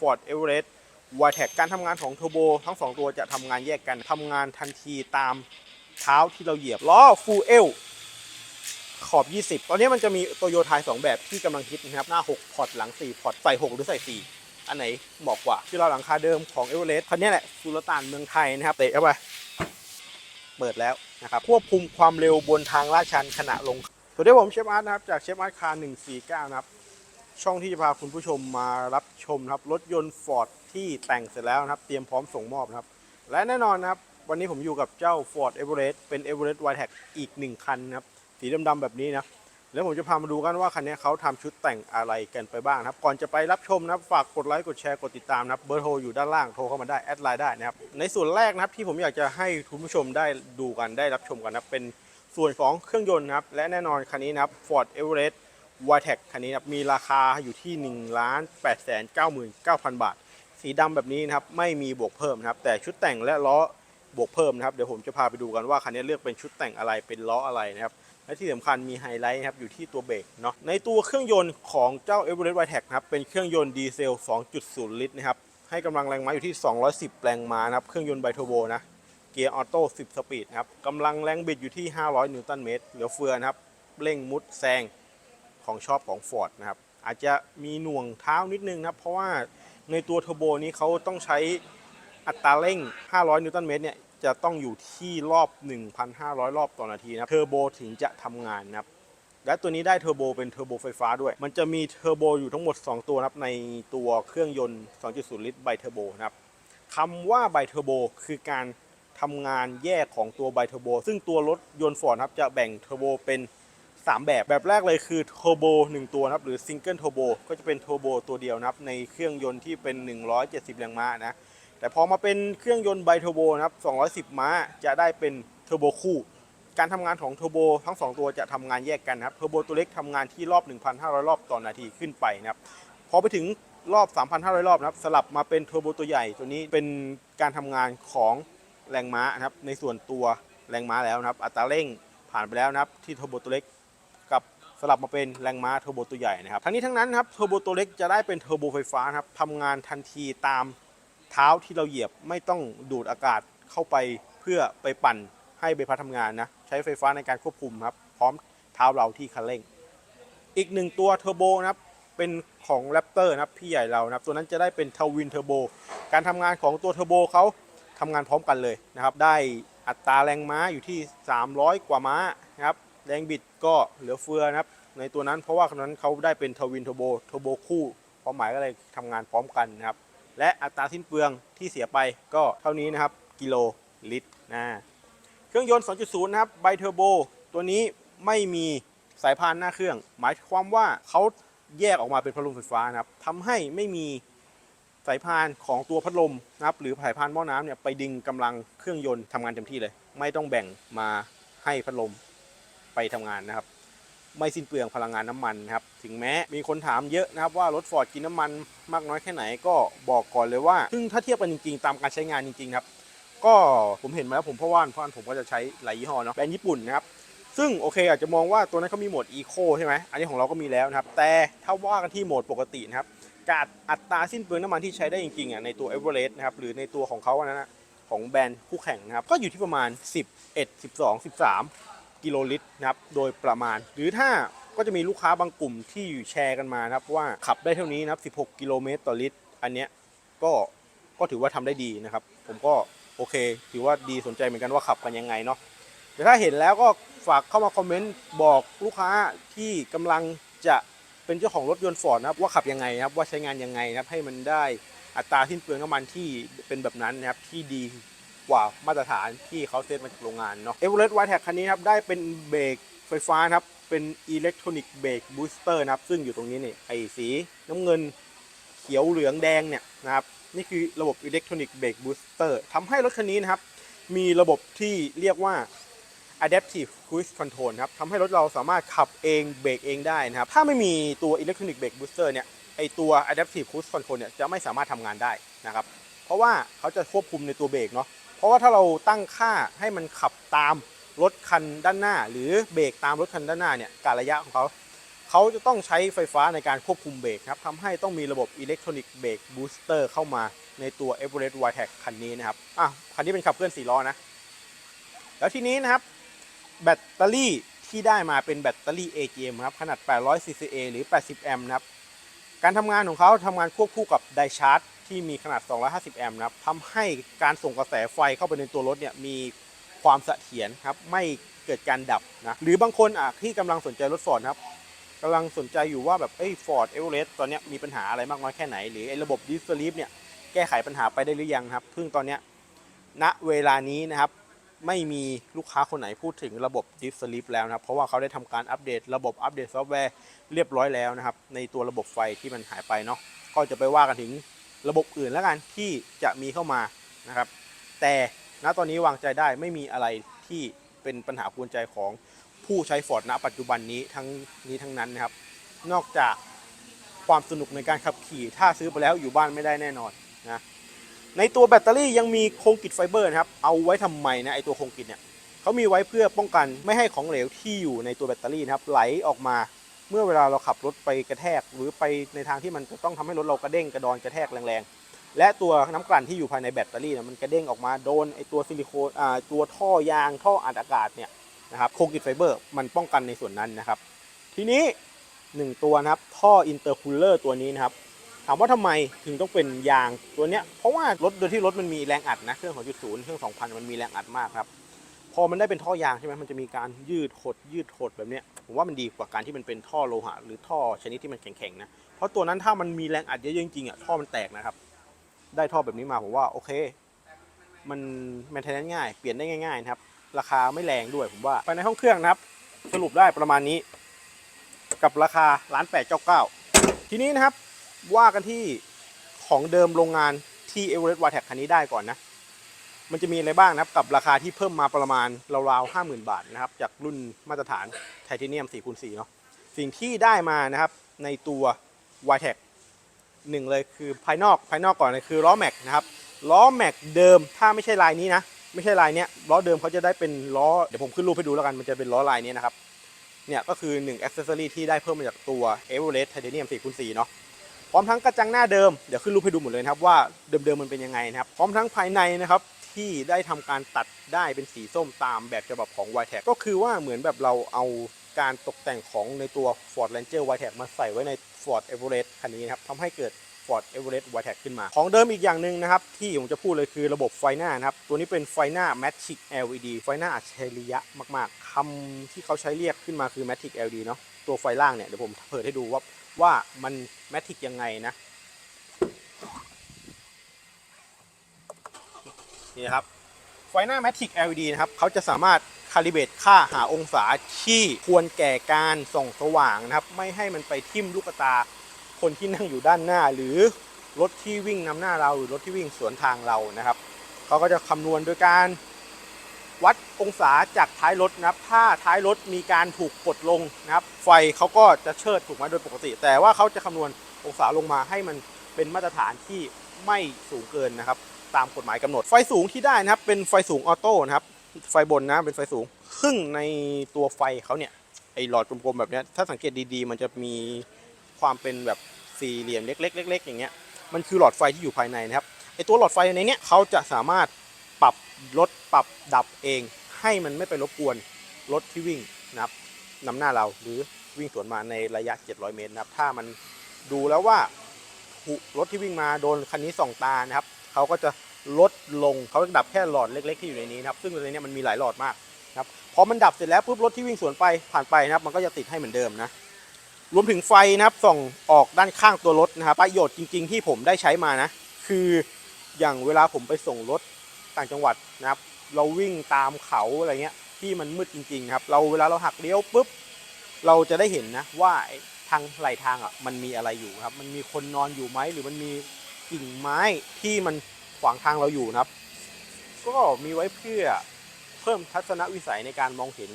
Ford Everest w i t e c การทำงานของเทอร์โบทั้ง 2 ตัวจะทำงานแยกกันทำงานทันทีตามเท้าที่เราเหยียบล้อ Full L ขอบ 20 ตอนนี้มันจะมีโตโยต้า2แบบที่กำลังฮิตนะครับ หน้า 6 พอร์ตหลัง 4 พอร์ตใส่ 6 หรือใส่ 4 อันไหนเหมาะกว่า ที่เราหลังคาเดิมของเอเวอเรสต์คันนี้แหละสุลต่านเมืองไทยนะครับ เตะเข้าไป เปิดแล้วนะครับควบคุมความเร็วบนทางลาดชันขณะลงสวัสดีผมเชฟอาร์ตนะครับ จากเชฟอาร์ตคาร์149 นะครับ ช่องที่จะพาคุณผู้ชมมารับชมครับรถยนต์ฟอร์ดที่แต่งเสร็จแล้วนะครับ เตรียมพร้อมส่งมอบนะครับ และแน่นอนนะครับ วันนี้ผมอยู่กับเจ้า Ford Everest เป็น Everest w i t e อีกหนึ่งคันนะครับ สีดำๆแบบนี้นะแล้วผมจะพามาดูกันว่าคันนี้เขาทำชุดแต่งอะไรกันไปบ้างครับ ก่อนจะไปรับชมนะครับฝากกดไลค์กดแชร์กดติดตามนะครับเบอร์โทรอยู่ด้านล่างโทรเข้ามาได้แอดไลน์ได้นะครับในส่วนแรกนะครับที่ผมอยากจะให้คุณผู้ชมได้ดูกันได้รับชมกันนะเป็นส่วนของเครื่องยนต์นะครับและแน่นอนคันนี้นะครับ Ford e v e r e s t e c คันนี้นะครับมีราคาอยู่ที่1 8 9 9 9 0 0บาท สีดำแบบนี้นะครับไม่มีบวกเพิ่มนะครับ แต่ชุดแต่งและล้อบวกเพิ่มนะครับเดี๋ยวผมจะพาไปดูกันว่าคันนี้เลือกเป็นชุดแต่งอะไรเป็นล้ออะไรนะครับและที่สำคัญมีไฮไลท์นะครับอยู่ที่ตัวเบรกเนาะในตัวเครื่องยนต์ของเจ้า Everest w i t e c นะครับเป็นเครื่องยนต์ดีเซล 2.0 ลิตรนะครับให้กำลังแรงม้าอยู่ที่ 210 แรงม้านะครับเครื่องยนต์ไบโทโบนะเกียร์ออโต้10 สปีดนะครับกำลังแรงบิดอยู่ที่ 500 นิวตันเมตรเหลือเฟือนะครับเร่งมุดแซง ของชอบของ Ford นะครับ อาจจะมีหน่วงเท้านิดนึงนะครับ เพราะว่าในตัวเทอร์โบนี้เขาต้องใช้อัตราเร่ง 500 นิวตันเมตรเนี่ยจะต้องอยู่ที่รอบ 1,500 รอบต่อนาทีนะครับเทอร์โบถึงจะทำงานนะครับ และตัวนี้ได้เทอร์โบเป็นเทอร์โบไฟฟ้าด้วย มันจะมีเทอร์โบอยู่ทั้งหมด 2 ตัวนะครับในตัวเครื่องยนต์ 2.0 ลิตรไบเทอร์โบนะครับคำว่าไบเทอร์โบคือการทำงานแยกของตัวไบเทอร์โบซึ่งตัวรถยนต์ฟอร์ดครับจะแบ่งเทอร์โบเป็น 3 แบบแบบแรกเลยคือเทอร์โบ1ตัวนะครับหรือซิงเกิลเทอร์โบก็จะเป็นเทอร์โบตัวเดียวนะครับในเครื่องยนต์ที่เป็น 170 แรงม้านะแต่พอมาเป็นเครื่องยนต์ไบเทอร์โบนะครับ210 ม้าจะได้เป็นเทอร์โบคู่การทำงานของเทอร์โบทั้ง 2 ตัวจะทำงานแยกกันนะครับเทอร์โบตัวเล็กทำงานที่รอบ 1,500 รอบต่อนาทีขึ้นไปนะครับพอไปถึงรอบ 3,500 รอบนะครับสลับมาเป็นเทอร์โบตัวใหญ่ตัวนี้เป็นการทำงานของแรงม้านะครับในส่วนตัวแรงม้าแล้วนะครับอัตราเร่งผ่านไปแล้วนะครับที่เทอร์โบตัวเล็ก สลับมาเป็นแรงม้าเทอร์โบตัวใหญ่นะครับ ทั้งนี้ทั้งนั้นครับเทอร์โบตัวเล็กจะได้เป็นเทอร์โบไฟฟ้าครับทำงานทันทีตามเท้าที่เราเหยียบไม่ต้องดูดอากาศเข้าไปเพื่อไปปั่นให้ใบพัดทำงานนะ ใช้ไฟฟ้าในการควบคุมครับ พร้อมเท้าเราที่คันเร่ง อีกหนึ่งตัวเทอร์โบนะครับเป็นของแรปเตอร์นะครับพี่ใหญ่เรานะครับตัวนั้นจะได้เป็นทวินเทอร์โบการทำงานของตัวเทอร์โบเขาทำงานพร้อมกันเลยนะครับ ได้อัตราแรงม้าอยู่ที่ 300 กว่าม้านะครับ แรงบิดก็เหลือเฟือนะครับ ในตัวนั้นเพราะว่าคันนั้นเขาได้เป็นทวินเทอร์โบเทอร์โบคู่ความหมายก็เลยทำงานพร้อมกันนะครับ และอัตราสิ้นเปลืองที่เสียไปก็เท่านี้นะครับกิโลลิตรนะเครื่องยนต์ 2.0 นะครับไบเทอร์โบตัวนี้ไม่มีสายพานหน้าเครื่อง หมายความว่าเขาแยกออกมาเป็นพัดลมไฟฟ้านะครับทำให้ไม่มีสายพานของตัวพัดลมนะครับ หรือสายพานหม้อน้ำเนี่ยไปดึงกำลังเครื่องยนต์ทำงานเต็มที่เลย ไม่ต้องแบ่งมาให้พัดลม ไปทำงานนะครับ ไม่สิ้นเปลืองพลังงานน้ำมันนะครับ ถึงแม้มีคนถามเยอะนะครับว่ารถฟอร์ดกินน้ำมันมากน้อยแค่ไหนก็บอกก่อนเลยว่าซึ่งถ้าเทียบกันจริงๆ ตามการใช้งานจริงๆครับ ก็ผมเห็นมาแล้วผมเพราะว่าเพราะว่าผมก็จะใช้หลายยี่ห้อเนาะแบรนด์ญี่ปุ่นนะครับซึ่งโอเคอาจจะมองว่าตัวนั้นเขามีโหมดอีโคใช่ไหมอันนี้ของเราก็มีแล้วนะครับ แต่ถ้าว่ากันที่โหมดปกตินะครับการอัตราสิ้นเปลืองน้ำมันที่ใช้ได้จริงๆอะในตัว e v e r e s t นะครับหรือในตัวของเขาอันนั้นของแบรนด์คู่แข่งนะครับ ก็อยู่ที่ประมาณ 11 12 13 กิโลลิตรนะครับโดยประมาณ หรือถ้าก็จะมีลูกค้าบางกลุ่มที่อยู่แชร์กันมานะครับว่าขับได้เท่านี้นะครับ16 กิโลเมตรต่อลิตร อันเนี้ยก็ก็ถือว่าทำได้ดีนะครับ ผมก็โอเค ถือว่าดีสนใจเหมือนกันว่าขับกันยังไงเนาะแต่ถ้าเห็นแล้วก็ฝากเข้ามาคอมเมนต์บอกลูกค้าที่กำลังจะเป็นเจ้าของรถยนต์ฟอร์ดนะครับว่าขับยังไงนะครับว่าใช้งานยังไงนะครับให้มันได้อัตราสิ้นเปลืองน้ำมันที่เป็นแบบนั้นนะครับที่ดี กว่ามาตรฐานที่เขาเซตมาจากโรงงานเนาะเอเวอเรสต์ไวท์แท็กคันนี้ครับได้เป็นเบรกไฟฟ้าครับเป็นอิเล็กทรอนิกส์เบรกบูสเตอร์นะครับซึ่งอยู่ตรงนี้นี่ไอ้สีน้ำเงินเขียวเหลืองแดงเนี่ยนะครับนี่คือระบบอิเล็กทรอนิกส์เบรกบูสเตอร์ทำให้รถคันนี้นะครับมีระบบที่เรียกว่า adaptive cruise control ครับทำให้รถเราสามารถขับเองเบรกเองได้นะครับ ถ้าไม่มีตัวอิเล็กทรอนิกส์เบรกบูสเตอร์เนี่ย ไอตัว adaptive cruise control เนี่ยจะไม่สามารถทำงานได้นะครับ เพราะว่าเขาจะควบคุมในตัวเบรกเนาะ เพราะว่าถ้าเราตั้งค่าให้มันขับตามรถคันด้านหน้า หรือเบรกตามรถคันด้านหน้าเนี่ยการระยะของเขาเขาจะต้องใช้ไฟฟ้าในการควบคุมเบรกครับทำให้ต้องมีระบบอิเล็กทรอนิกส์เบรกบูสเตอร์เข้ามาในตัว e v e r e s t y t e c คันนี้นะครับอะคันนี้เป็นขับเคลื่อน4ล้อนะ แล้วทีนี้นะครับ แบตเตอรี่ที่ได้มาเป็นแบตเตอรี่ AGM ครับ ขนาด 800 CCA หรือ 80 แอมป์นะครับ การทำงานของเขาทำงานควบคู่กับไดชาร์จ ที่มีขนาด 250 แอมป์นะครับทำให้การส่งกระแสไฟเข้าไปในตัวรถเนี่ยมีความเสถียรครับไม่เกิดการดับนะหรือบางคนอะที่กำลังสนใจรถฟอร์ดครับกำลังสนใจอยู่ว่าแบบเอ้ยฟอร์ดเอเวอเรสต์ตอนนี้มีปัญหาอะไรมากน้อยแค่ไหน หรือไอ้ระบบดิสลีฟเนี่ยแก้ไขปัญหาไปได้หรือยังครับซึ่งตอนนี้ณเวลานี้นะครับไม่มีลูกค้าคนไหนพูดถึงระบบ Deep Sleep แล้วนะครับ เพราะว่าเขาได้ทำการอัปเดตระบบอัปเดตซอฟต์แวร์เรียบร้อยแล้วนะครับ ในตัวระบบไฟที่มันหายไปเนาะก็จะไปว่ากันถึง ระบบอื่นแล้วกันที่จะมีเข้ามานะครับ แต่ณตอนนี้วางใจได้ไม่มีอะไรที่เป็นปัญหากวนใจของผู้ใช้ Ford ณปัจจุบันนี้ทั้งนี้ทั้งนั้นนะครับ นอกจากความสนุกในการขับขี่ ถ้าซื้อไปแล้วอยู่บ้านไม่ได้แน่นอนนะในตัวแบตเตอรี่ยังมีโครงกิจไฟเบอร์นะครับ เอาไว้ทำไมนะไอตัวโครงกิจเนี่ยเขามีไว้เพื่อป้องกันไม่ให้ของเหลวที่อยู่ในตัวแบตเตอรี่นะครับไหลออกมา เมื่อเวลาเราขับรถไปกระแทก หรือไปในทางที่มันจะต้องทำให้รถเรากระเด้งกระดอนกระแทกแรงๆ และตัวน้ำกลั่นที่อยู่ภายในแบตเตอรี่เนี่ยมันกระเด้งออกมาโดนไอตัวซิลิโคนอ่าตัวท่อยางท่ออัดอากาศเนี่ยนะครับโครกิจไฟเบอร์มันป้องกันในส่วนนั้นนะครับ ทีนี้หนึ่งตัวนะครับท่ออินเตอร์คูลเลอร์ตัวนี้นะครับถามว่าทำไมถึงต้องเป็นยางตัวเนี้ยเพราะว่ารถโดยที่รถมันมีแรงอัดนะเครื่อง2.0เครื่อง2,000มันมีแรงอัดมากครับ พอมันได้เป็นท่อยางใช่ไหมมันจะมีการยืดหดยืดหดแบบเนี้ยผมว่ามันดีกว่าการที่มันเป็นท่อโลหะ หรือท่อชนิดที่มันแข็งๆนะเพราะตัวนั้นถ้ามันมีแรงอัดเยอะจริงๆอะท่อมันแตกนะครับ ได้ท่อแบบนี้มาผมว่าโอเค มันแมนเทนนง่ายเปลี่ยนได้ง่ายๆนะครับราคาไม่แรงด้วยผมว่าภายในห้องเครื่องนะครับ สรุปได้ประมาณนี้ กับราคาล้านแปดเก้าเก้าทีนี้นะครับว่ากันที่ของเดิมโรงงานที่ e v e r e s t w a t e c คันนี้ได้ก่อนนะ มันจะมีอะไรบ้างนะครับกับราคาที่เพิ่มมาประมาณราวๆ50,000บาทนะครับจากรุ่นมาตรฐานไทเทเนียม4คูณ4เนาะสิ่งที่ได้มานะครับในตัว w a t e c หนึ่งเลยคือภายนอกภายนอกก่อนเลยคือล้อแม็กนะครับล้อแม็กเดิมถ้าไม่ใช่ลายนี้นะ ไม่ใช่ลายเนี้ยล้อเดิมเขาจะได้เป็นล้อเดี๋ยวผมขึ้นรูปให้ดูแล้วกันมันจะเป็นล้อลายนี้นะครับเนี่ยก็คือ1 accessory ที่ได้เพิ่มมาจากตัว e v e r e s t Titanium 4คูณ4เนาะพร้อมทั้งกระจังหน้าเดิม เดี๋ยวขึ้นรูปให้ดูหมดเลยนะครับว่าเดิมๆมันเป็นยังไงนะครับ พร้อมทั้งภายในนะครับ ที่ได้ทำการตัดได้เป็นสีส้มตามแบบฉบับของ y t e c ก็คือว่าเหมือนแบบเราเอาการตกแต่งของในตัว Ford Ranger y t e c มาใส่ไว้ใน Ford Everest คันนี้นะครับทำให้เกิด Ford Everest y t e c ขึ้นมา ของเดิมอีกอย่างหนึ่งนะครับ ที่ผมจะพูดเลยคือระบบไฟหน้านะครับ ตัวนี้เป็นไฟหน้า Matic LED ไฟหน้าอัจฉริยะมาก ๆคำที่เขาใช้เรียกขึ้นมาคือ Matic LED เนาะตัวไฟล่างเนี่ยเดี๋ยวผมเปิดให้ดูว่าว่ามัน Matic ยังไงนะ นี่นะครับไฟหน้า Matic LED นะครับเขาจะสามารถคาลิเบตค่าหาองศาที่ควรแก่การส่องสว่างนะครับ ไม่ให้มันไปทิ่มลูกตาคนที่นั่งอยู่ด้านหน้า หรือรถที่วิ่งนำหน้าเราหรือรถที่วิ่งสวนทางเรานะครับเขาก็จะคำนวณโดยการวัดองศาจากท้ายรถนะครับ ถ้าท้ายรถมีการถูกกดลงนะครับ ไฟเขาก็จะเชิดถูกไหมโดยปกติ แต่ว่าเขาจะคำนวณองศาลงมาให้มันเป็นมาตรฐานที่ไม่สูงเกินนะครับ ตามกฎหมายกำหนด ไฟสูงที่ได้นะครับเป็นไฟสูงออโต้นะครับ ไฟบนนะเป็นไฟสูง ครึ่งในตัวไฟเขาเนี่ยไอหลอดกลมๆแบบนี้ถ้าสังเกตดีๆ มันจะมีความเป็นแบบสี่เหลี่ยมเล็กๆเล็กๆอย่างเงี้ยมันคือหลอดไฟที่อยู่ภายในนะครับไอตัวหลอดไฟในเนี้ยเขาจะสามารถปรับลดปรับดับเอง ให้มันไม่ไปรบกวนรถที่วิ่งนะครับนำหน้าเราหรือวิ่งสวนมาในระยะ 700 เมตรนะครับ ถ้ามันดูแล้วว่า รถที่วิ่งมาโดนคันนี้ส่องตานะครับ เขาก็จะลดลงเขาจะดับแค่หลอดเล็ก ๆ ที่อยู่ในนี้นะครับ ซึ่งในนี้มันมีหลายหลอดมากนะครับพอมันดับเสร็จแล้วปุ๊บรถที่วิ่งสวนไปผ่านไปนะครับ มันก็จะติดให้เหมือนเดิมนะรวมถึงไฟนะครับส่องออกด้านข้างตัวรถนะครับประโยชน์จริง ๆ ที่ผมได้ใช้มานะ คืออย่างเวลาผมไปส่งรถต่างจังหวัดนะครับ เราวิ่งตามเขาอะไรเงี้ยที่มันมืดจริง ๆ ครับ เราเวลาเราหักเลี้ยวปุ๊บเราจะได้เห็นนะว่าทางไหลทางอะมันมีอะไรอยู่ครับ มันมีคนนอนอยู่ไหมหรือมันมี กิ่งไม้ที่มันขวางทางเราอยู่นะครับ ก็มีไว้เพื่อเพิ่มทัศนวิสัยในการมองเห็น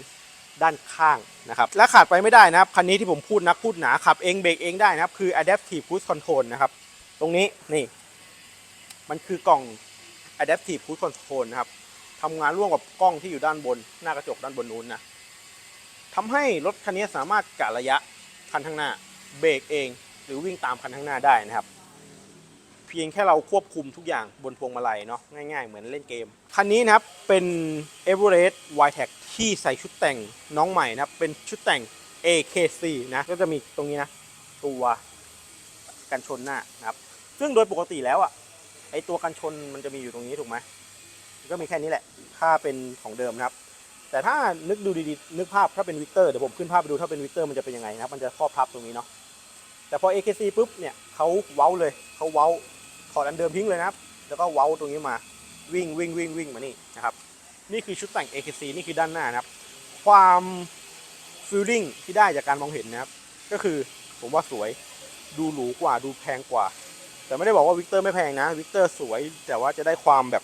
ด้านข้างนะครับ และขาดไปไม่ได้นะครับ คันนี้ที่ผมพูดนักพูดหนาขับเองเบรกเองได้นะครับ คือ adaptive cruise control นะครับ ตรงนี้นี่ มันคือกล่อง adaptive cruise control นะครับทำงานร่วมกับกล้องที่อยู่ด้านบน หน้ากระจกด้านบนนู้นนะทำให้รถคันนี้สามารถกะระยะคันข้างหน้า เบรกเอง หรือวิ่งตามคันข้างหน้าได้นะครับ พียงแค่เราควบคุมทุกอย่างบนพวงมาลัยเนาะง่าย ๆ เหมือนเล่นเกม คันนี้นะครับเป็น e v e r e s t y t e c ที่ใส่ชุดแต่งน้องใหม่นะเป็นชุดแต่ง AKC นะก็จะมีตรงนี้นะ ตัวกันชนหน้านะครับ ซึ่งโดยปกติแล้วอะไอตัวกันชนมันจะมีอยู่ตรงนี้ถูกไหมก็มีแค่นี้แหละ ถ้าเป็นของเดิมนะครับ แต่ถ้านึกดูดีๆนึกภาพถ้าเป็นวิกเตอร์เดี๋ยวผมขึ้นภาพไปดูถ้าเป็นวิกเตอร์มันจะเป็นยังไงนะครับมันจะครอบทับตรงนี้เนาะแต่พอ AKC ปุ๊บเนี่ยเขาเว้าเลยเขาเว้า ถอดอันเดิมทิ้งเลยนะครับ แล้วก็เว้าตรงนี้มาวิ่งวิ่งวิ่งวิ่งมานี่นะครับ นี่คือชุดแต่ง AKC นี่คือด้านหน้านะครับ ความฟีลลิ่งที่ได้จากการมองเห็นนะครับ ก็คือผมว่าสวยดูหรูกว่าดูแพงกว่า แต่ไม่ได้บอกว่าวิกเตอร์ไม่แพงนะวิกเตอร์สวย แต่ว่าจะได้ความแบบ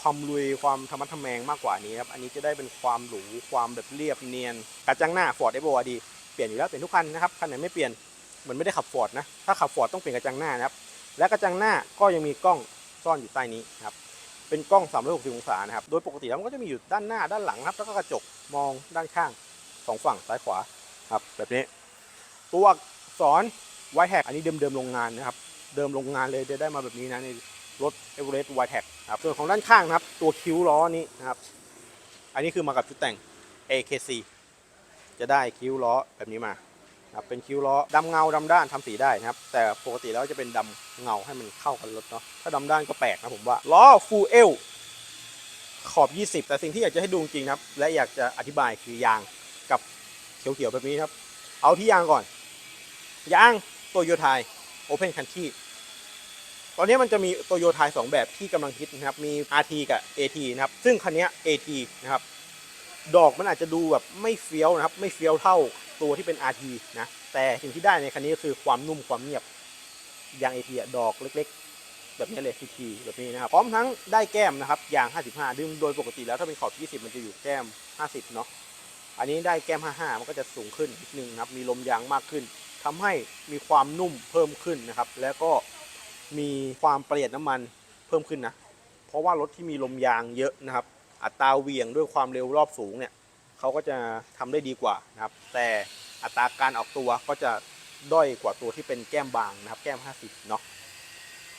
ความลุยความธรรมะทแมงมากกว่านี้ครับ อันนี้จะได้เป็นความหรูความแบบเรียบเนียนกระจังหน้า Ford f อดีเปลี่ยนอยู่แล้วเปลี่ยนทุกคันนะครับคันไหนไม่เปลี่ยนเหมือนไม่ได้ขับฟอร์ดนะถ้าขับฟอร์ดต้องเปลี่ยนกระจังหน้านะครับ และกระจังหน้าก็ยังมีกล้องซ่อนอยู่ใต้นี้ครับเป็นกล้อง 360 องศานะครับ โดยปกติแล้วมันก็จะมีอยู่ด้านหน้าด้านหลังครับ แล้วก็กระจกมองด้านข้างสองฝั่งซ้ายขวาครับแบบนี้ ตัวอักษรไวแท็กอันนี้เดิมเดิมๆโรงงานนะครับ เดิมโรงงานเลยจะได้มาแบบนี้นะในรถ e v e r e s t y t e c ครับส่วนของด้านข้างนะครับ ตัวคิ้วล้อนี้นะครับ อันนี้คือมากับชุดแต่ง AKC จะได้คิ้วล้อแบบนี้มา ครับเป็นคิ้วล้อดำเงาดำด้านทำสีได้นะครับ แต่ปกติแล้วจะเป็นดำเงาให้มันเข้ากันรถเนาะถ้าดำด้านก็แปลกนะผมว่าล้อ full L ขอบ 20 แต่สิ่งที่อยากจะให้ดูจริงครับ และอยากจะอธิบายคือยางกับเขียวๆแบบนี้ครับ เอาที่ยางก่อน ยางโตโยไทยโอเพนคันที่ตอนนี้มันจะมีโตโยไทยสองแบบที่กำลังฮิตนะครับ มี RT กับ AT นะครับ ซึ่งคันนี้ AT นะครับ ดอกมันอาจจะดูแบบไม่เฟี้ยวนะครับ ไม่เฟี้ยวเท่าตัวที่เป็น RT นะแต่สิ่งที่ได้ในคันนี้ก็คือความนุ่มความเงียบยาง AT ดอกเล็กๆ แบบนี้เลยทีๆแบบนี้นะครับพร้อมทั้งได้แก้มนะครับยาง 55 ดึงโดยปกติแล้วถ้าเป็นขอบ 20 มันจะอยู่แก้ม 50 เนาะอันนี้ได้แก้ม 55 มันก็จะสูงขึ้นนิดนึงนะครับ มีลมยางมากขึ้นทำให้มีความนุ่มเพิ่มขึ้นนะครับ แล้วก็มีความประหยัดน้ำมันเพิ่มขึ้นนะเพราะว่ารถที่มีลมยางเยอะนะครับ อัตราเวี่ยงด้วยความเร็วรอบสูงเนี่ยเขาก็จะทำได้ดีกว่านะครับ แต่อัตราการออกตัวก็จะด้อยกว่าตัวที่เป็นแก้มบางนะครับ แก้ม 50เนาะ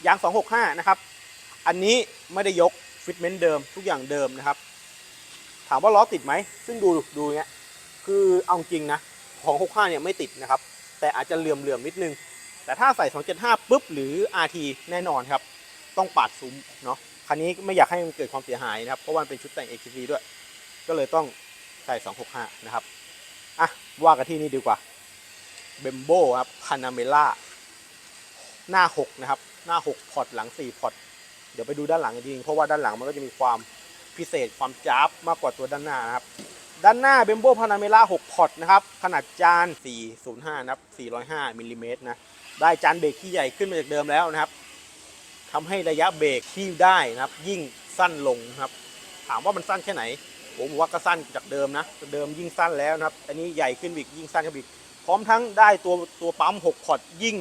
ยาง 265 นะครับ อันนี้ไม่ได้ยกฟิตเมนต์เดิมทุกอย่างเดิมนะครับ ถามว่าล้อติดไหม ซึ่งดูดูเนี้ยคือเอาจริงนะ ของ 65 เนี่ยไม่ติดนะครับ แต่อาจจะเหลื่อมเหลื่อมนิดนึง แต่ถ้าใส่ 275 ปุ๊บ หรือ RT แน่นอนครับ ต้องปาดซุ้มเนาะ คันนี้ไม่อยากให้มันเกิดความเสียหายนะครับ เพราะว่ามันเป็นชุดแต่ง AKC ด้วย ก็เลยต้องใส่265 นะครับ อะ ว่ากันที่นี่ดีกว่าเบมโบครับพานาเมล่าหน้า 6 นะครับ หน้า 6 พอร์ตหลัง 4 พอร์ตเดี๋ยวไปดูด้านหลังจริงเพราะว่าด้านหลังมันก็จะมีความพิเศษความจ้าบมากกว่าตัวด้านหน้านะครับ ด้านหน้าเบมโบพานาเมล่า6พอร์ตนะครับ ขนาดจาน 405 นะครับ 405มิลลิเมตรนะ ได้จานเบรกที่ใหญ่ขึ้นมาจากเดิมแล้วนะครับ ทำให้ระยะเบรกที่ได้นะครับ ยิ่งสั้นลงนะครับ ถามว่ามันสั้นแค่ไหน ผมว่าก็สั้นจากเดิมนะเดิมยิ่งสั้นแล้วนะครับ อันนี้ใหญ่ขึ้นอีกยิ่งสั้นขึ้นอีก พร้อมทั้งได้ตัวตัวปั๊ม6พอร์ตยิ่ง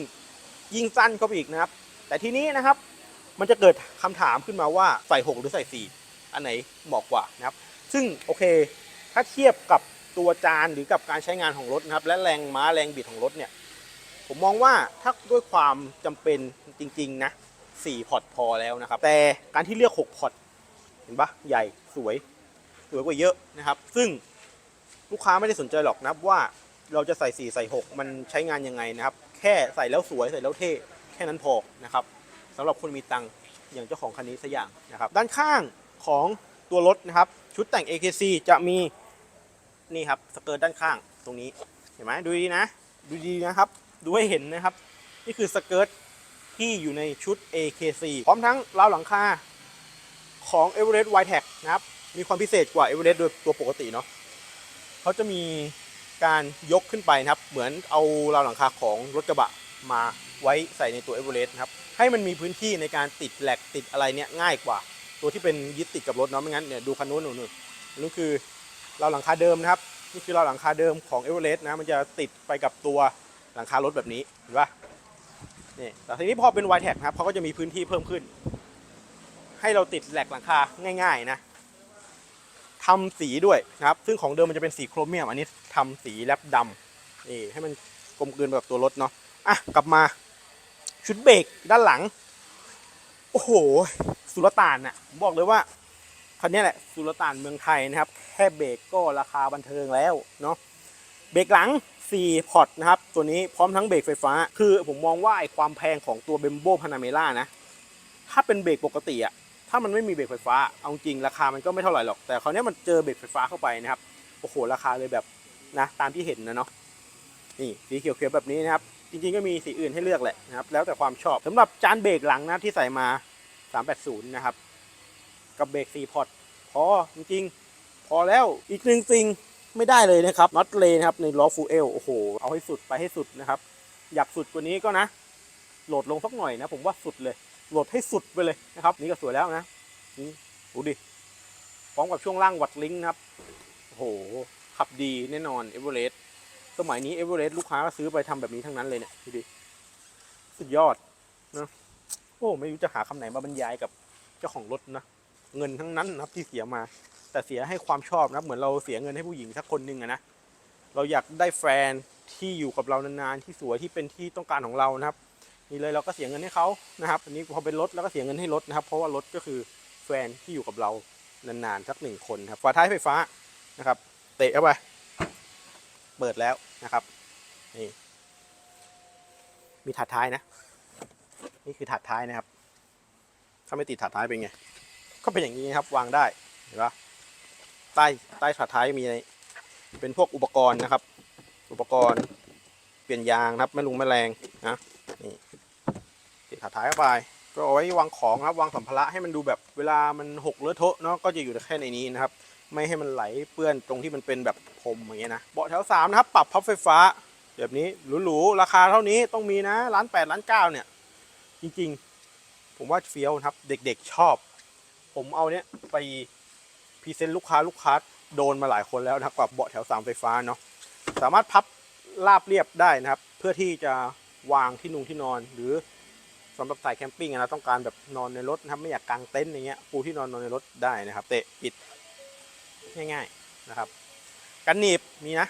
ยิ่งสั้นเข้าไปอีกนะครับ แต่ทีนี้นะครับ มันจะเกิดคำถามขึ้นมาว่าใส่ 6 หรือใส่ 4 อันไหนเหมาะกว่านะครับ ซึ่งโอเค ถ้าเทียบกับตัวจานหรือกับการใช้งานของรถนะครับ และแรงม้าแรงบิดของรถเนี่ย ผมมองว่าถ้าด้วยความจำเป็นจริง ๆ นะ 4พอร์ตพอแล้วนะครับ แต่การที่เลือก6พอร์ตเห็นปะใหญ่สวยสวยกว่าเยอะนะครับ ซึ่งลูกค้าไม่ได้สนใจหรอกนับว่าเราจะใส่ 4 ใส่ 6 มันใช้งานยังไงนะครับ แค่ใส่แล้วสวยใส่แล้วเท่แค่นั้นพอนะครับสำหรับคนมีตังค์อย่างเจ้าของคันนี้สักอย่างนะครับ ด้านข้างของตัวรถนะครับ ชุดแต่ง AKC จะมีนี่ครับสเกิร์ตด้านข้างตรงนี้เห็นไหมดูดีนะ ดูดีนะครับ ดูให้เห็นนะครับ นี่คือสเกิร์ต ที่อยู่ในชุด AKC พร้อมทั้งราวหลังคาของ Everest w i t e c นะครับ มีความพิเศษกว่า Everest โดยตัวปกติเนาะเขาจะมีการยกขึ้นไปนะครับ เหมือนเอาราวหลังคาของรถกระบะมาไว้ใส่ในตัว Everest นะครับ ให้มันมีพื้นที่ในการติดแหลกติดอะไรเนี่ยง่ายกว่า ตัวที่เป็นยึดติดกับรถเนาะไม่งั้นเนี่ยดูคันนู้นนู่นนู่นนั่นคือราวหลังคาเดิมนะครับนี่คือราวหลังคาเดิมของ Everest นะมันจะติดไปกับตัวหลังคารถแบบนี้เห็นปะ นี่แต่ทีนี้พอเป็น y t e c นะครับเขาก็จะมีพื้นที่เพิ่มขึ้น ให้เราติดแหลกหลังคาง่าย ๆ นะทำสีด้วยนะครับ ซึ่งของเดิมมันจะเป็นสีโครเมียม อันนี้ทำสีแลบดำนี่ให้มันกลมกลืนไปกับตัวรถเนาะอะกลับมาชุดเบรกด้านหลัง โอ้โห สุลต่านน่ะผมบอกเลยว่าคันนี้แหละสุลต่านเมืองไทยนะครับ แค่เบรกก็ราคาบันเทิงแล้วเนาะเบรกหลัง 4พอร์ตนะครับ ตัวนี้พร้อมทั้งเบรกไฟฟ้า คือผมมองว่าไอความแพงของตัวเบมโบพานาเมล่านะ ถ้าเป็นเบรกปกติอะถ้ามันไม่มีเบรกไฟฟ้า เอาจริงราคามันก็ไม่เท่าไหร่หรอก แต่คราวนี้มันเจอเบรกไฟฟ้าเข้าไปนะครับ โอ้โห ราคาเลยแบบนะตามที่เห็นนะเนาะ นี่สีเขียวๆแบบนี้นะครับ จริงๆก็มีสีอื่นให้เลือกแหละนะครับ แล้วแต่ความชอบสำหรับจานเบรกหลังนะที่ใส่มา 380 นะครับ กับเบรก4พอร์ตพอจริงๆพอแล้วอีกหนึ่งสิ่ง ไม่ได้เลยนะครับน็อตเลนะครับในล้อฟูเอลโอ้โห เอาให้สุดไปให้สุดนะครับ อยากสุดกว่านี้ก็นะ โหลดลงสักหน่อยนะ ผมว่าสุดเลย โหลดให้สุดไปเลยนะครับ นี่ก็สวยแล้วนะนี่ดูดิพร้อมกับช่วงล่างวัดลิงก์ครับโอ้โห ขับดีแน่นอนเอเวอเรสต์สมัยนี้เอเวอเรสต์ลูกค้าก็ซื้อไปทำแบบนี้ทั้งนั้นเลยเนี่ยดูดิสุดยอดนะโอ้ไม่รู้จะหาคำไหนมาบรรยายกับเจ้าของรถนะเงินทั้งนั้นนะครับที่เสียมา แต่เสียให้ความชอบนะเหมือนเราเสียเงินให้ผู้หญิงสักคนหนึ่งอะนะเราอยากได้แฟนที่อยู่กับเรานานๆที่สวยที่เป็นที่ต้องการของเรานะครับนี่เลยเราก็เสียเงินให้เขานะครับอันนี้พอเป็นรถแล้วก็เสียเงินให้รถนะครับ เพราะว่ารถก็คือแฟนที่อยู่กับเรานานๆสักหนึ่งคนครับฝาท้ายไฟฟ้านะครับ เตะเข้าไปเปิดแล้วนะครับนี่มีถาดท้ายนะ นี่คือถาดท้ายนะครับ ถ้าไม่ติดถาดท้ายเป็นไง ก็เป็นอย่างนี้ครับ วางได้ เห็นปะ ใต้ใต้ถาดท้ายมีเป็นพวกอุปกรณ์นะครับ อุปกรณ์เปลี่ยนยางครับไม่ลุงไม่แรงนะนี่ติดถาดท้ายเข้าไปก็เอาไว้วางของครับวางสัมภาระให้มันดูแบบเวลามันหกเลอะเทอะเนาะก็จะอยู่แค่ในนี้นะครับ ไม่ให้มันไหลเปื้อนตรงที่มันเป็นแบบพรมอย่างเงี้ยนะเบาะแถวสามนะครับปรับพับไฟฟ้าแบบนี้หรูๆราคาเท่านี้ต้องมีนะร้านแปดร้านเก้าเนี่ย จริงๆ ผมว่าเฟี้ยวนะครับ เด็กๆชอบ ผมเอาเนี้ยไป พรีเซนต์ลูกค้าลูกค้าโดนมาหลายคนแล้วนะกับเบาะแถวสามไฟฟ้าเนาะสามารถพับราบเรียบได้นะครับ เพื่อที่จะวางที่นุงที่นอน หรือสำหรับสายแคมปิ้งนะต้องการแบบนอนในรถนะครับไม่อยากกางเต็นท์อย่างเงี้ยปูที่นอนนอนในรถได้นะครับ เตะปิดง่าย ๆนะครับ กันหนีบมีนะ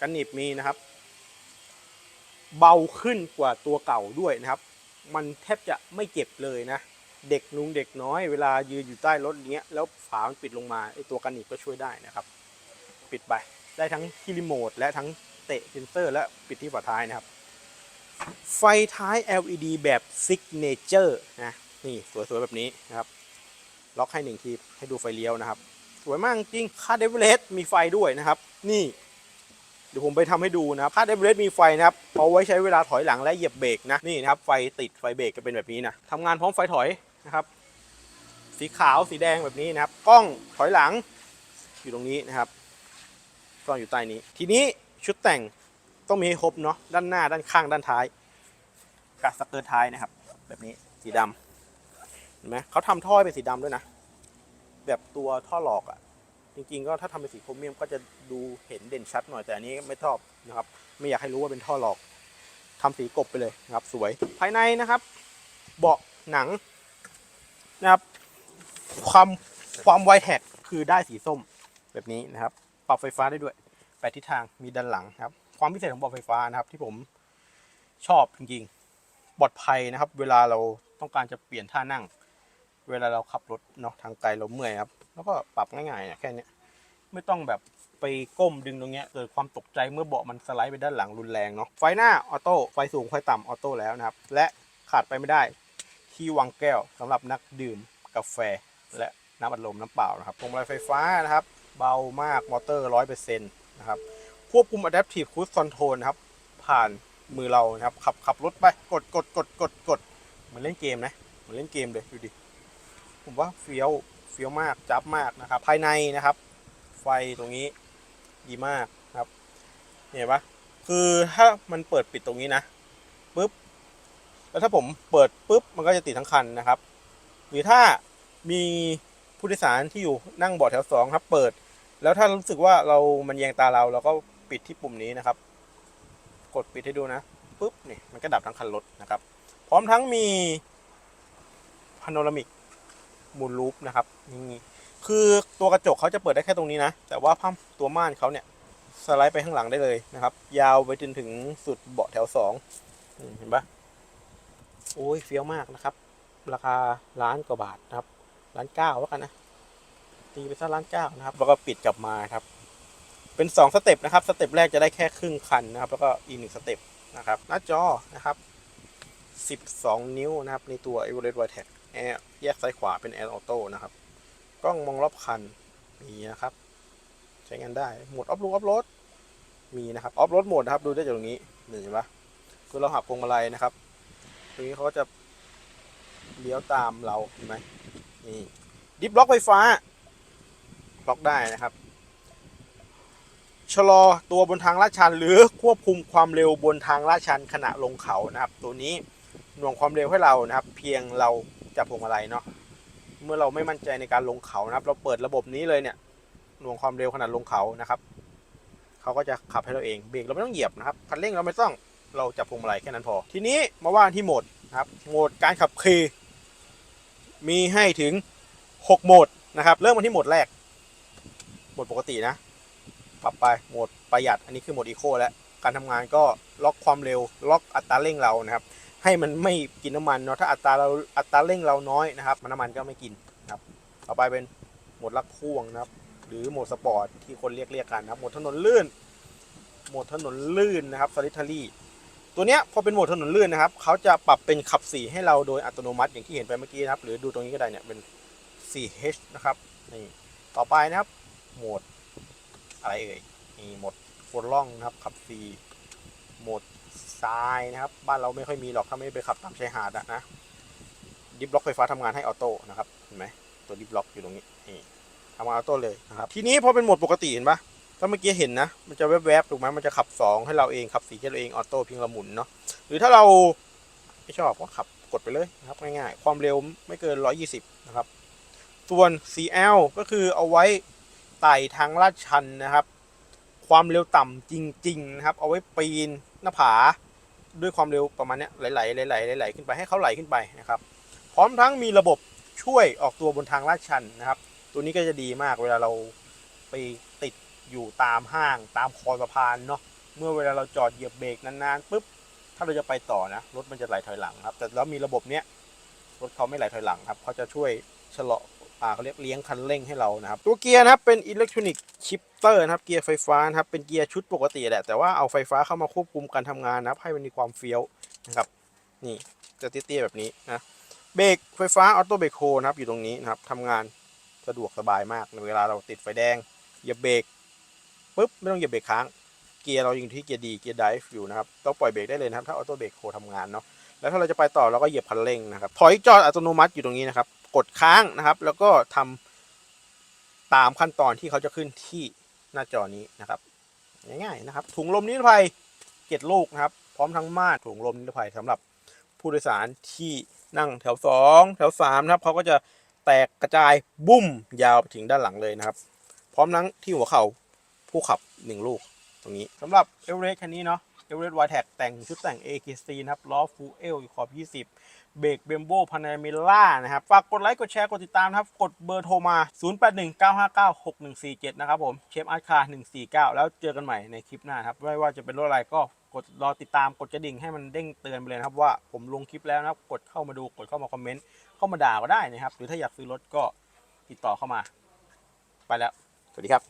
กันหนีบมีนะครับ เบาขึ้นกว่าตัวเก่าด้วยนะครับ มันแทบจะไม่เจ็บเลยนะ เด็กลุงเด็กน้อย เวลายืนอยู่ใต้รถอย่างเงี้ยแล้วฝามันปิดลงมาไอตัวกันหนีบก็ช่วยได้นะครับ ปิดไปได้ทั้งที่รีโมทและทั้งเตะเซนเซอร์ และปิดที่ฝาท้ายนะครับ ไฟท้าย LED แบบ Signature นะนี่สวยๆแบบนี้นะครับ ล็อกให้หนึ่งทีให้ดูไฟเลี้ยวนะครับ สวยมากจริงค่าเดเวเลสมีไฟด้วยนะครับ นี่เดี๋ยวผมไปทำให้ดูนะครับคาเดเวเลสมีไฟนะครับเอาไว้ใช้เวลาถอยหลังและเหยียบเบรกนะนี่นะครับไฟติดไฟเบรกจะเป็นแบบนี้นะทำงานพร้อมไฟถอย นะครับ สีขาวสีแดงแบบนี้นะครับ กล้องถอยหลังอยู่ตรงนี้นะครับกล้องอยู่ใต้นี้ ทีนี้ชุดแต่งต้องมีให้ครบเนาะด้านหน้าด้านข้างด้านท้ายกับสเกิร์ตท้ายนะครับ แบบนี้สีดำเห็นไหมเขาทำท่อเป็นสีดำด้วยนะ แบบตัวท่อหลอกอะ่ะ จริงๆ ก็ถ้าทำเป็นสีโครเมียมก็จะดูเห็นเด่นชัดหน่อยแต่อันนี้ไม่ชอบนะครับ ไม่อยากให้รู้ว่าเป็นท่อหลอกทำสีกบไปเลยนะครับ สวยภายในนะครับ เบาะหนัง นะครับความความไวแท็กคือได้สีส้มแบบนี้นะครับ ปรับไฟฟ้าได้ด้วยแปดทิศทางมีด้านหลังครับ ความพิเศษของเบาะไฟฟ้านะครับ ที่ผมชอบจริงๆปลอดภัยนะครับ เวลาเราต้องการจะเปลี่ยนท่านั่ง เวลาเราขับรถเนาะทางไกลเราเมื่อยครับ แล้วก็ปรับง่ายๆเนี่ยแค่นี้ไม่ต้องแบบไปก้มดึงตรงเนี้ยเกิดความตกใจเมื่อเบาะมันสไลด์ไปด้านหลังรุนแรงเนาะไฟหน้าออโต้ไฟสูงไฟต่ำออโต้แล้วนะครับ และขาดไปไม่ได้ ที่วางแก้วสำหรับนักดื่มกาแฟ และน้ำอัดลมน้ำเปล่านะครับพวงมาลัยไฟฟ้านะครับ เบามากมอเตอร์ร้อยเปอร์เซ็นต์นะครับควบคุม Adaptive Cruise Control นะครับ ผ่านมือเรานะครับ ขับขับรถไปกดกดกดกดกดเหมือนเล่นเกมนะเหมือนเล่นเกมเลยดูดิผมว่าเฟี้ยวเฟี้ยวมากจับมากนะครับ ภายในนะครับ ไฟตรงนี้ดีมากนะครับเห็นปะคือถ้ามันเปิดปิดตรงนี้นะปุ๊บ แล้วถ้าผมเปิดปุ๊บมันก็จะติดทั้งคันนะครับ หรือถ้ามีผู้โดยสารที่อยู่นั่งเบาะแถวสองครับ เปิด แล้วถ้ารู้สึกว่าเรามันแยงตาเราเราก็ปิดที่ปุ่มนี้นะครับ กดปิดให้ดูนะปุ๊บนี่มันก็ดับทั้งคันรถนะครับ พร้อมทั้งมีพาโนรามิกมูลลูปนะครับนี่คือตัวกระจกเขาจะเปิดได้แค่ตรงนี้นะ แต่ว่าผ้าตัวม่านเขาเนี่ยสไลด์ไปข้างหลังได้เลยนะครับ ยาวไปจนถึงสุดเบาะแถวสองเห็นปะ โอ้ยเฟี้ยวมากนะครับ ราคาล้านกว่าบาทนะครับล้านเก้าแล้วกันนะตีไปสักล้านเก้านะครับ แล้วก็ปิดกลับมาครับ เป็นสองสเต็ปนะครับสเต็ปแรกจะได้แค่ครึ่งคันนะครับ แล้วก็อีกหนึ่งสเต็ปนะครับหน้าจอนะครับ 12 นิ้วนะครับ ในตัว e v o l u t Wide แอร์แยกซ้ายขวาเป็น Air Auto นะครับกล้องมองรอบคันมีนะครับ ใช้งานได้โหมดออฟลูออฟโรดมีนะครับออฟโรดโหมดนะครับ ดูได้จากตรงนี้เห็นปะคือเราหักพวงมาลัยนะครับ ตรงนี้เขาจะเลี้ยวตามเราเห็นไหมนี่ดิฟล็อกไฟฟ้าล็อกได้นะครับ ชะลอตัวบนทางลาดชัน หรือควบคุมความเร็วบนทางลาดชันขณะลงเขานะครับ ตัวนี้หน่วงความเร็วให้เรานะครับ เพียงเราจับพวงมาลัยเนาะเมื่อเราไม่มั่นใจในการลงเขานะครับ เราเปิดระบบนี้เลยเนี่ยหน่วงความเร็วขนาดลงเขานะครับเขาก็จะขับให้เราเองเบรกเราไม่ต้องเหยียบนะครับคันเร่งเราไม่ต้อง เราจับพวงมาลัยแค่นั้นพอ ทีนี้มาว่าที่โหมดครับ โหมดการขับขี่มีให้ถึง 6 โหมดนะครับ เริ่มกันที่โหมดแรก โหมดปกตินะ ปรับไป โหมดประหยัด อันนี้คือโหมดอีโคแล้ว การทำงานก็ล็อกความเร็ว ล็อกอัตราเร่งเรานะครับ ให้มันไม่กินน้ำมันเนาะ ถ้าอัตราเราอัตราเร่งเราน้อยนะครับ มันน้ำมันก็ไม่กินนะครับ ต่อไปเป็นโหมดลักพ่วงนะครับ หรือโหมดสปอร์ตที่คนเรียกเรียกกันนะครับ โหมดถนนลื่น โหมดถนนลื่นนะครับ solitary ตัวเนี้ยพอเป็นโหมดถนนลื่นนะครับเขาจะปรับเป็นขับสีให้เราโดยอัตโนมัติอย่างที่เห็นไปเมื่อกี้นะครับหรือดูตรงนี้ก็ได้เนี่ยเป็น 4H นะครับนี่ต่อไปนะครับโหมดอะไรเอ่ยนี่โหมดโฟลล่องนะครับขับสีโหมดทรายนะครับ บ้านเราไม่ค่อยมีหรอกถ้าไม่ไปขับตามชายหาดอะนะดิฟล็อกไฟฟ้าทำงานให้ออโต้นะครับเห็นไหมตัวดิฟล็อกอยู่ตรงนี้นี่ทำงานออโต้เลยนะครับทีนี้พอเป็นโหมดปกติเห็นปะ ถ้าเมื่อกี้เห็นนะ มันจะแวบๆถูกไหมมันจะขับ 2 ให้เราเองขับสีให้เราเองออโต้เพียงเราหมุนเนาะหรือถ้าเราไม่ชอบก็ขับกดไปเลยนะครับง่ายๆ ความเร็วไม่เกิน 120 นะครับ ส่วน CL ก็คือเอาไว้ไต่ทางลาดชันนะครับ ความเร็วต่ำจริงๆนะครับ เอาไว้ปีนหน้าผาด้วยความเร็วประมาณนี้ไหลๆไหลๆไหลๆขึ้นไปให้เขาไหลขึ้นไปนะครับ พร้อมทั้งมีระบบช่วยออกตัวบนทางลาดชันนะครับ ตัวนี้ก็จะดีมากเวลาเราไปติด อยู่ตามห้างตามคอสะพานเนาะเมื่อเวลาเราจอดเหยียบเบรกนานๆปุ๊บถ้าเราจะไปต่อนะรถมันจะไหลถอยหลังครับ แต่แล้วมีระบบเนี้ยรถเขาไม่ไหลถอยหลังครับเขาจะช่วยชะลออ่าเขาเรียกเลี้ยงคันเร่งให้เรานะครับ ตัวเกียร์นะครับเป็นอิเล็กทรอนิกส์ชิปเตอร์นะครับเกียร์ไฟฟ้านะครับเป็นเกียร์ชุดปกติแหละแต่ว่าเอาไฟฟ้าเข้ามาควบคุมการทำงานนะครับให้มันมีความเฟี้ยวนะครับนี่จะเตี้ยๆแบบนี้นะเบรกไฟฟ้าออโต้เบรกโฮนะครับอยู่ตรงนี้นะครับทำงานสะดวกสบายมากในเวลาเราติดไฟแดงเหยียบเบรก ปุ๊บไม่ต้องเหยียบเบรกค้าง เกียร์เราอยู่ที่เกียร์ดีเกียร์ไดฟ์อยู่นะครับต้องปล่อยเบรกได้เลยนะครับถ้าออโต้เบรกโฮทำงานเนาะแล้วถ้าเราจะไปต่อเราก็เหยียบคันเร่งนะครับถอยจอดอัตโนมัติอยู่ตรงนี้นะครับกดค้างนะครับ แล้วก็ทำตามขั้นตอนที่เขาจะขึ้นที่หน้าจอนี้นะครับง่ายๆนะครับ ถุงลมนิรภัยเจ็ดลูกนะครับ พร้อมทั้งม่านถุงลมนิรภัยสำหรับผู้โดยสารที่นั่งแถว 2 แถว3นะครับเขาก็จะแตกกระจายบุ้มยาวไปถึงด้านหลังเลยนะครับ พร้อมทั้งที่หัวเข่า ผู้ขับ 1 ลูกตรงนี้สำหรับเอเวอเรสต์คันนี้เนาะเอเวอเรสต์วายแท็กแต่งชุดแต่ง AKC นะครับล้อฟูเอลขอบ 20 เบรกเบมโบพานามิล่านะครับ ฝากกดไลค์ กดแชร์ กดติดตามนะครับ กดเบอร์โทรมา 0819596147 นะครับผมเชฟอาร์ตคาร์149 แล้วเจอกันใหม่ในคลิปหน้าครับไม่ว่าจะเป็นรถอะไรก็กดรอติดตามกดกระดิ่งให้มันเด้งเตือนไปเลยนะครับ ว่าผมลงคลิปแล้วนะครับ กดเข้ามาดูกดเข้ามาคอมเมนต์เข้ามาด่าก็ได้นะครับ หรือถ้าอยากซื้อรถก็ติดต่อเข้ามา ไปแล้ว สวัสดีครับ